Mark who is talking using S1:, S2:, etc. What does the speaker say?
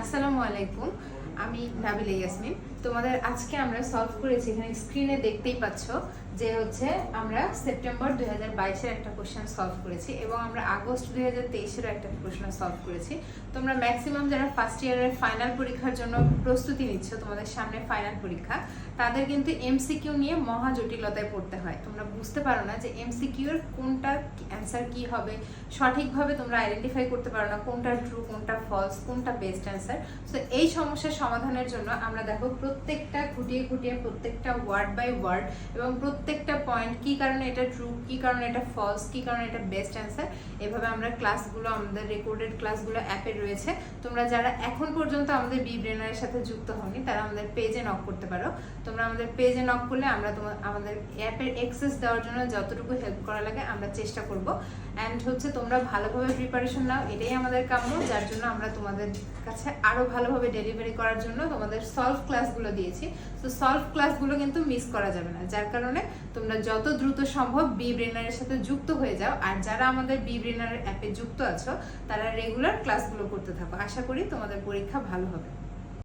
S1: আসসালামু আলাইকুম। আমি নাবিলা ইয়াসমিন, তোমাদের আজকে আমরা সলভ করেছি, এখানে স্ক্রিনে দেখতেই পাচ্ছ যে হচ্ছে আমরা সেপ্টেম্বর দুই হাজার বাইশের একটা কোশ্চেন সলভ করেছি এবং আমরা আগস্ট দুই হাজার তেইশেরও একটা কোশ্চেন সলভ করেছি। তোমরা ম্যাক্সিমাম যারা ফার্স্ট ইয়ারের ফাইনাল পরীক্ষার জন্য প্রস্তুতি নিচ্ছ, তোমাদের সামনে ফাইনাল পরীক্ষা, তাদের কিন্তু এমসিকিউ নিয়ে মহা জটিলতায় পড়তে হয়। তোমরা বুঝতে পারো না যে এমসিকিউর কোনটা অ্যান্সার কি হবে, সঠিকভাবে তোমরা আইডেন্টিফাই করতে পারো না কোনটা ট্রু কোনটা ফলস কোনটা বেস্ট অ্যান্সার সো এই সমস্যার সমাধানের জন্য আমরা দেখো প্রত্যেকটা খুঁটিয়ে খুঁটিয়ে প্রত্যেকটা ওয়ার্ড বাই ওয়ার্ড এবং প্রত্যেকটা পয়েন্ট কি কারণে এটা ট্রু কি কারণে এটা ফলস কি কারণে এটা বেস্ট অ্যান্সার এভাবে আমরা ক্লাসগুলো আমাদের রেকর্ডেড ক্লাসগুলো অ্যাপে রয়েছে। তোমরা যারা এখন পর্যন্ত আমাদের বি ব্রেনারের সাথে যুক্ত হওনি, তারা আমাদের পেজে নক করতে পারো। তোমরা আমাদের পেজে নক করলে আমরা তোমার আমাদের অ্যাপের অ্যাক্সেস দেওয়ার জন্য যতটুকু হেল্প করা লাগে আমরা চেষ্টা করব। অ্যান্ড হচ্ছে তোমরা ভালোভাবে প্রিপারেশন নাও, এটাই আমাদের কাম্য, যার জন্য আমরা তোমাদের কাছে আরও ভালোভাবে ডেলিভারি করার জন্য তোমাদের সলভ ক্লাসগুলো দিয়েছি। তো সলভ ক্লাসগুলো কিন্তু মিস করা যাবে না। যার কারণে তোমরা যত দ্রুত সম্ভব বি ব্রেনারের সাথে যুক্ত হয়ে যাও। আর যারা আমাদের বি ব্রেনারের অ্যাপে যুক্ত আছো, তারা রেগুলার ক্লাসগুলো করতে থাকো। আশা করি তোমাদের পরীক্ষা ভালো হবে।